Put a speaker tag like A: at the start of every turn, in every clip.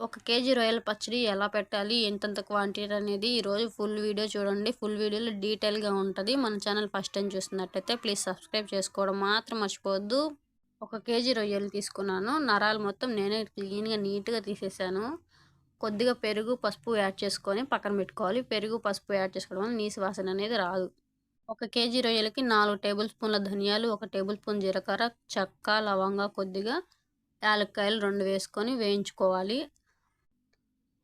A: ఒక కేజీ రొయ్యల పచ్చడి ఎలా పెట్టాలి? ఎంతెంత క్వాంటిటీ అనేది ఈరోజు ఫుల్ వీడియో చూడండి. ఫుల్ వీడియోలో డీటెయిల్గా ఉంటుంది. మన ఛానల్ ఫస్ట్ టైం చూసినట్టయితే ప్లీజ్ సబ్స్క్రైబ్ చేసుకోవడం మాత్రం మర్చిపోవద్దు. ఒక కేజీ రొయ్యలు తీసుకున్నాను. నరాలు మొత్తం నేనే క్లీన్గా నీట్గా తీసేసాను. కొద్దిగా పెరుగు పసుపు యాడ్ చేసుకొని పక్కన పెట్టుకోవాలి. పెరుగు పసుపు యాడ్ చేసుకోవడం వల్ల నీసు వాసన అనేది రాదు. ఒక కేజీ రొయ్యలకి నాలుగు టేబుల్ స్పూన్ల ధనియాలు ఒక టేబుల్ స్పూన్ జీలకర్ర చెక్క లవంగా కొద్దిగా యాలక్కాయలు రెండు వేసుకొని వేయించుకోవాలి.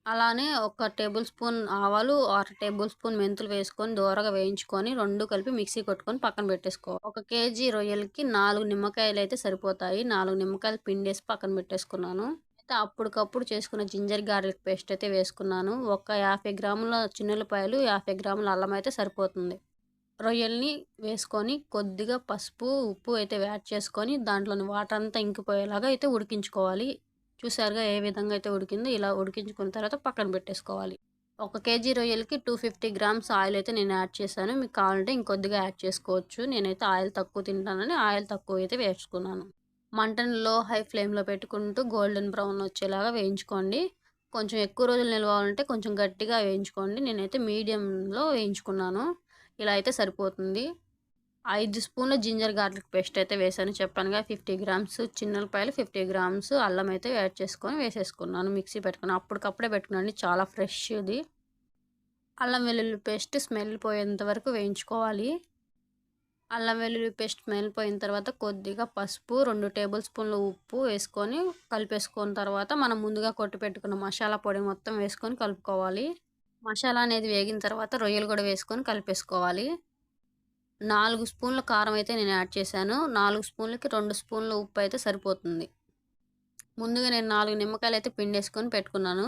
A: అలానే ఒక టేబుల్ స్పూన్ ఆవాలు అర టేబుల్ స్పూన్ మెంతులు వేసుకొని దూరగా వేయించుకొని రెండు కలిపి మిక్సీ కొట్టుకొని పక్కన పెట్టేసుకో ఒక కేజీ రొయ్యలకి నాలుగు నిమ్మకాయలు అయితే సరిపోతాయి. నాలుగు నిమ్మకాయలు పిండేసి పక్కన పెట్టేసుకున్నాను. అయితే అప్పటికప్పుడు చేసుకున్న జింజర్ గార్లిక్ పేస్ట్ అయితే వేసుకున్నాను. ఒక యాభై గ్రాముల చిన్నులపాయలు యాభై గ్రాముల అల్లం అయితే సరిపోతుంది. రొయ్యల్ని వేసుకొని కొద్దిగా పసుపు ఉప్పు అయితే యాడ్ చేసుకొని దాంట్లోని వాటర్ అంతా ఇంకిపోయేలాగా అయితే ఉడికించుకోవాలి. చూసారుగా ఏ విధంగా అయితే ఉడికిందో ఇలా ఉడికించుకున్న తర్వాత పక్కన పెట్టేసుకోవాలి. ఒక కేజీ రొయ్యలకి టూ ఫిఫ్టీ గ్రామ్స్ ఆయిల్ అయితే నేను యాడ్ చేశాను. మీకు కావాలంటే ఇంకొద్దిగా యాడ్ చేసుకోవచ్చు. నేనైతే ఆయిల్ తక్కువ తింటానని ఆయిల్ తక్కువ అయితే వేసుకున్నాను. మంటను లో హై ఫ్లేమ్లో పెట్టుకుంటూ గోల్డెన్ బ్రౌన్ వచ్చేలాగా వేయించుకోండి. కొంచెం ఎక్కువ రోజులు నిలవాలంటే కొంచెం గట్టిగా వేయించుకోండి. నేనైతే మీడియంలో వేయించుకున్నాను. ఇలా అయితే సరిపోతుంది. ఐదు స్పూన్ల జింజర్ గార్లిక్ పేస్ట్ అయితే వేసాను చెప్పానుగా ఫిఫ్టీ గ్రామ్స్ చిన్నపాయలు ఫిఫ్టీ గ్రామ్స్ అల్లం అయితే యాడ్ చేసుకొని వేసేసుకున్నాను మిక్సీ పెట్టుకున్నాను. అప్పటికప్పుడే పెట్టుకున్నాను చాలా ఫ్రెష్ ఇది అల్లం వెల్లుల్లి పేస్ట్ స్మెల్ పోయేంత వరకు వేయించుకోవాలి. అల్లం వెల్లుల్లి పేస్ట్ స్మెల్ పోయిన తర్వాత కొద్దిగా పసుపు రెండు టేబుల్ స్పూన్ల ఉప్పు వేసుకొని కలిపేసుకున్న తర్వాత మనం ముందుగా కొట్టి పెట్టుకున్న మసాలా పొడి మొత్తం వేసుకొని కలుపుకోవాలి. మసాలా అనేది వేగిన తర్వాత రొయ్యలు కూడా వేసుకొని కలిపేసుకోవాలి. నాలుగు స్పూన్ల కారం అయితే నేను యాడ్ చేశాను. నాలుగు స్పూన్లకి రెండు స్పూన్ల ఉప్పు అయితే సరిపోతుంది. ముందుగా నేను నాలుగు నిమ్మకాయలు అయితే పిండేసుకొని పెట్టుకున్నాను.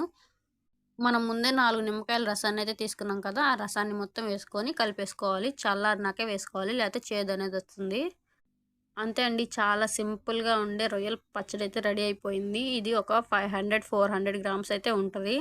A: మనం ముందే నాలుగు నిమ్మకాయల రసాన్ని అయితే తీసుకున్నాం కదా ఆ రసాన్ని మొత్తం వేసుకొని కలిపేసుకోవాలి. చల్లారినాకే వేసుకోవాలి లేకపోతే చేదు అనేది వస్తుంది. అంతే అండి. చాలా సింపుల్గా ఉండే రొయ్యల పచ్చడి అయితే రెడీ అయిపోయింది. ఇది ఒక five hundred four hundred grams అయితే ఉంటుంది.